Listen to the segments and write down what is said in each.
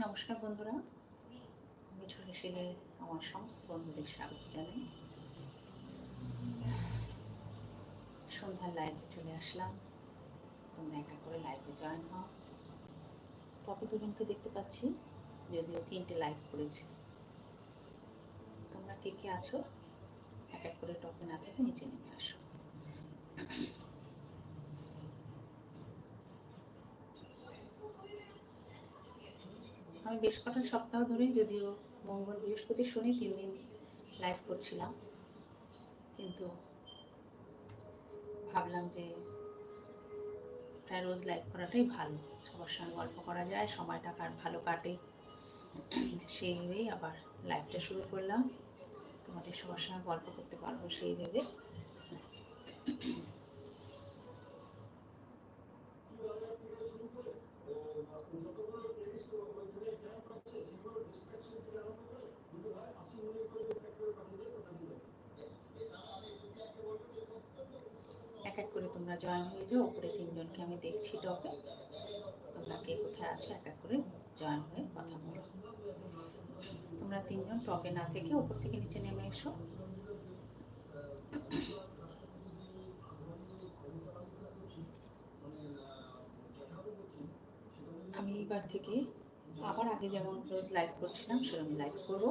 নমস্কার বন্ধুরা। মিঠুর হেসেলে আমার সমস্ত বন্ধুদের স্বাগত জানাই। সন্ধ্যার লাইভে চলে আসলাম। তোমরা একা করে লাইভে জয়েন হও। টপে দুজনকে দেখতে পাচ্ছি, যদিও তিনটে লাইভ করেছি। তোমরা কে কে আছো? এক এক করে টপে না থেকে নিচে নেমে আসো। আমি বেশ কটা সপ্তাহ ধরে যদিও মঙ্গল বৃহস্পতি শনি তিন দিন লাইভ করছিলাম। কিন্তু ভাবলাম যে প্রায় রোজ লাইভ করাটাই ভালো। সবার সঙ্গে গল্প করা যায়, সময়টা কার ভালো কাটে, সেই ভেবেই আবার লাইভটা শুরু করলাম। তোমাদের সবার সঙ্গে গল্প করতে পারব সেই ভেবে এক এক করে তোমরা জয়েন হয়ে যাও। উপরে তিনজনকে আমি দেখছি টপে। তোমরা কে কোথায় আছো? এক এক করে জয়েন হয়ে কথা বলো। তোমরা তিনজন টপে না থেকে ওপর থেকে নিচে নেমে এসো। আমি এবার থেকে আবার আগে যেমন রোজ লাইভ করছিলাম, সেরকম লাইভ করব।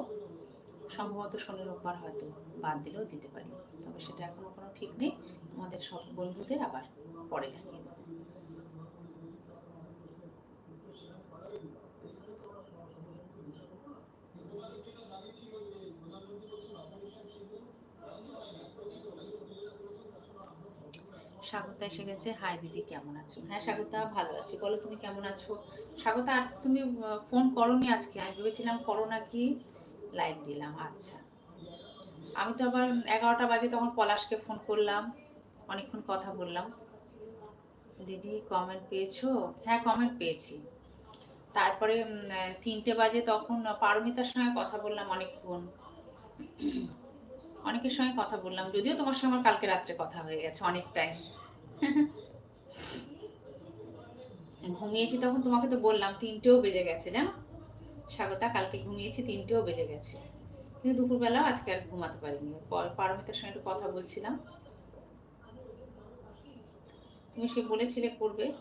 সম্ভবত শনি রোববার হয়তো বাদ দিলেও দিতে পারি। তবে সেটা এখনও কোনো ঠিক নেই। তোমাদের সব বন্ধুদের আবার পরে জানিয়ে দেবো। স্বাগতা এসে গেছে। হাই দিদি, কেমন আছো? হ্যাঁ স্বাগতা, ভালো আছি। বলো তুমি কেমন আছো? স্বাগতা, আর তুমি ফোন করনি আজকে? আমি ভেবেছিলাম করো নাকি লাইক দিলাম আচ্ছা। আমি তো আবার এগারোটা বাজে তখন পলাশকে ফোন করলাম, অনেকক্ষণ কথা বললাম। দিদি কমেন্ট পেয়েছ? হ্যাঁ কমেন্ট পেয়েছি। তারপরে তিনটে বাজে তখন পারমিতার সঙ্গে কথা বললাম অনেকক্ষণ। অনেকের সঙ্গে কথা বললাম, যদিও তোমার সঙ্গে আমার কালকে রাত্রে কথা হয়ে গেছে অনেক টাইম ঘুমিয়েছি তখন তোমাকে তো বললাম, তিনটেও বেজে গেছে, জানো? স্বাগতা কালকে ঘুমিয়েছি, তিনটেও বেজে গেছে। কিন্তু দুপুরবেলাও আজকে আর ঘুমাতে পারিনি। পর- পারমিতার সঙ্গে একটু কথা বলছিলাম। তুমি সে বলেছিলে করবে।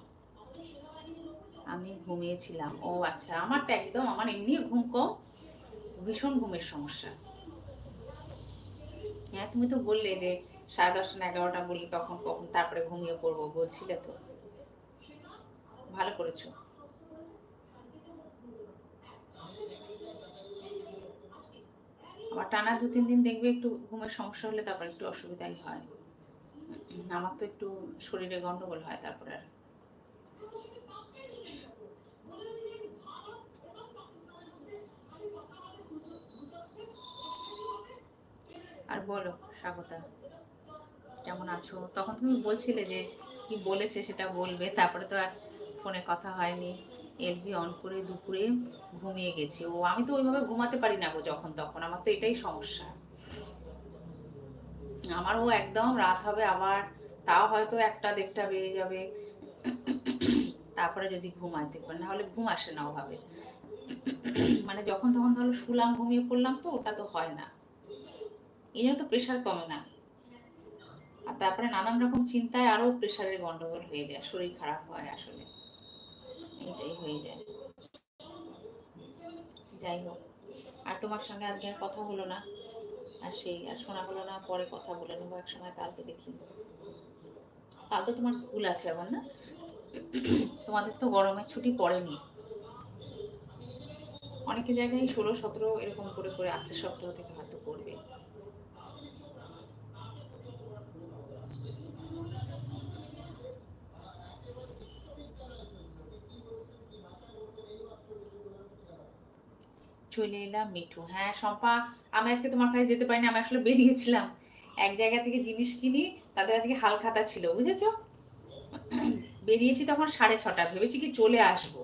আমি ঘুমিয়েছিলাম। ও আচ্ছা আমারটা একদম, আমার এমনি ঘুম কম। ভীষণ ঘুমের সমস্যা। হ্যাঁ তুমি তো বললে যে সাড়ে দশটা না এগারোটা বললে তখন কখন তারপরে ঘুমিয়ে পড়ব, বলছিলে তো। ভালো করেছ আবার টানা দু, তিন দিন দেখবে একটু ঘুমের সমস্যা হলে তারপর একটু অসুবিধাই হয়। আমার তো একটু শরীরে গন্ডগোল হয় তারপরে আর। আর বলো, স্বাগতা। কেমন আছো? তখন তুমি বলছিলে যে কি বলেছে সেটা বলবে, তারপরে তো আর ফোনে কথা হয়নি। এলভি অন করে দুপুরে ঘুমিয়ে গেছি। ও, আমি তো ওইভাবে ঘুমাতে পারি না গো যখন তখন, আমার তো এটাই সমস্যা। আমারও একদম রাত হবে আবার, তাও হয়তো একটা দেড়টা বেজে যাবে। তারপরে যদি ঘুমাইতে পারি না হলে ঘুম আসে না ওভাবে। মানে যখন তখন ধরো শুলাম, ঘুমিয়ে পড়লাম তো, ওটা তো হয় না। এই জন্য তো প্রেশার কমে না। আর তারপরে নানান রকম চিন্তায় আরও প্রেশারের গন্ডগোল হয়ে যায়, শরীর খারাপ হয় আসলে। এটাই হয়ে যায়। যাই হোক, আর তোমার সঙ্গে আজকে আর কথা হলো না। আর সেই, আর শোনা হলো না, পরে কথা বলে নেব, এক সময় কালকে দেখি। কাল তো তোমার স্কুল আছে আবার না? তোমাদের তো গরমের ছুটি পড়েনি। অনেকে জায়গায় ষোলো, সতেরো এরকম করে করে আসছে সপ্তাহ থেকে হয়তো করবে। চলে এলাম, মিঠু। হ্যাঁ শম্পা, আমি আজকে তোমার কাছে যেতে পারিনি, আমি আসলে বেরিয়েছিলাম। এক জায়গা থেকে জিনিস কিনি, তাদের আজকে হাল খাতা ছিল, বুঝেছ? বেরিয়েছি তখন সাড়ে ছটা, ভেবেছি কি চলে আসব।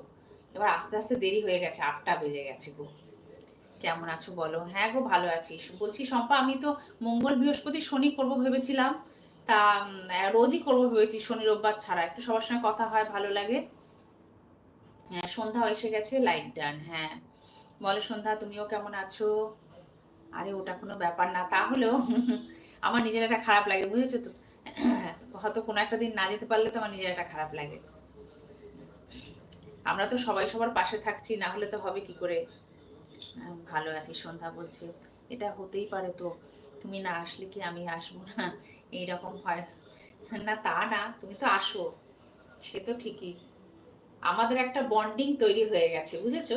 এবার আস্তে আস্তে দেরি হয়ে গেছে, আটটা বেজে গেছে গো। কেমন আছো বলো? হ্যাঁ গো, ভালো আছি। বলছি শম্পা, আমি তো মঙ্গল, বৃহস্পতি, শনি করব ভেবেছিলাম। তা রোজই করব ভেবেছি, শনি, রোববার ছাড়া। একটু সবার সঙ্গে কথা হয়, ভালো লাগে। হ্যাঁ সন্ধ্যা এসে গেছে, লাইট ডান হ্যাঁ। বলো সন্ধ্যা, তুমিও কেমন আছো? আরে, ওটা কোনো ব্যাপার না। তাহলেও আমার নিজের একটা খারাপ লাগে, বুঝেছ তো? হয়তো কোনো একটা দিন না যেতে পারলে তো আমার নিজের একটা খারাপ লাগে। আমরা তো সবাই সবার পাশে থাকছি, না হলে তো হবে কি করে? ভালো আছি, সন্ধ্যা বলছে। এটা হতেই পারে তো। তুমি না আসলে কি আমি আসব না? এইরকম হয়। না, তা না, তুমি তো আসো। সে তো ঠিকই। আমাদের একটা বন্ডিং তৈরি হয়ে গেছে, বুঝেছ?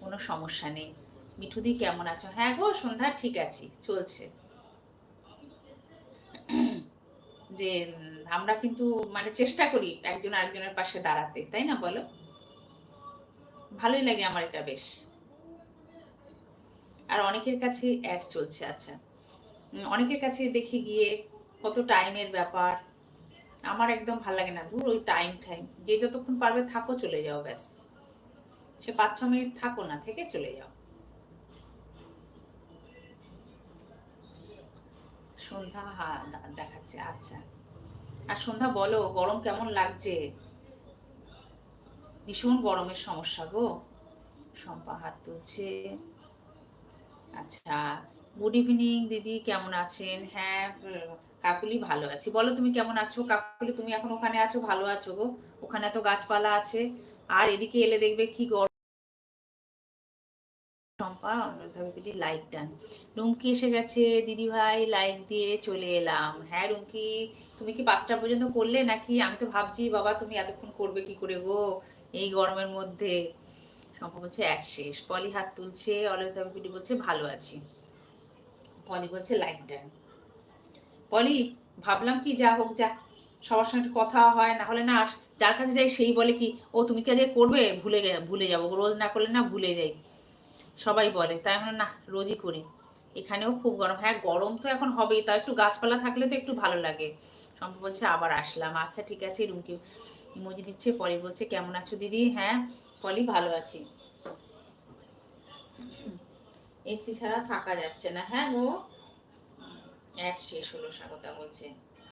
কোনো সমস্যা নেই। মিঠুদি, কেমন আছো? হ্যাঁ গো, সন্ধ্যা, ঠিক আছি, চলছে। যে, আমরা কিন্তু মানে চেষ্টা করি একজন আরেকজনের পাশে দাঁড়াতে, তাই না বলো? ভালোই লাগে আমার এটা বেশ। আর অনেকের কাছে অ্যাড চলছে আচ্ছা। অনেকের কাছে দেখি গিয়ে কত টাইমের ব্যাপার। আমার একদম ভালো লাগে না। ধুর, ওই টাইম টাইম যে যতক্ষণ পারবে থাকো, চলে যাও, ব্যাস। সে পাঁচ, ছ মিনিট থাকো না, থেকে চলে যাও। সন্ধ্যা হ্যাঁ দেখাচ্ছে আচ্ছা। আর সন্ধ্যা, বলো, গরম কেমন লাগছে? ভীষণ গরমের সমস্যা গো। শম্পা হাত তুলছে। আচ্ছা গুড ইভিনিং, দিদি, কেমন আছেন? হ্যাঁ কাকুলি ভালো আছি। বলো, তুমি কেমন আছো? কাকুলি, তুমি এখন ওখানে আছো? ভালো আছো গো? ওখানে তো গাছপালা আছে। আর এদিকে এলে দেখবে কি গরম। শম্পা লাইক ডান রুমকি এসে গেছে দিদি ভাই লাইক দিয়ে চলে এলাম। হ্যাঁ রুমকি, তুমি কি পাঁচটা পর্যন্ত করলে নাকি? আমি তো ভাবছি, বাবা তুমি এতক্ষণ করবে কি করে গো এই গরমের মধ্যে? শম্পা বলছে, এক শেষ। পলি হাত তুলছে অলওয়েজ হ্যাপি বলছে, ভালো আছি। পলি বলছে লাইক ডান পলি, ভাবলাম কি, যা হোক, যা। সবার সঙ্গে কথা হয়, না হলে না আস- যার কাছে যাই সেই বলে কি, ও তুমি কি আজকে করবে? ভুলে ভুলে যাব রোজ না করলে না ভুলে যাই। সবাই বলে। তাই আমরা না রোজই করি। এখানেও খুব গরম। হ্যাঁ গরম তো এখন হবেই তা একটু গাছপালা থাকলে তো একটু ভালো লাগে। সম্পা বলছে, আবার আসলাম। আচ্ছা ঠিক আছে। রুমকে ইমোজি দিচ্ছে, পলি বলছে, কেমন আছো দিদি? হ্যাঁ পলি ভালো আছি। এসি ছাড়া থাকা যাচ্ছে না। হ্যাঁ গো। এক শেষ হলো, স্বাগতা বলছে।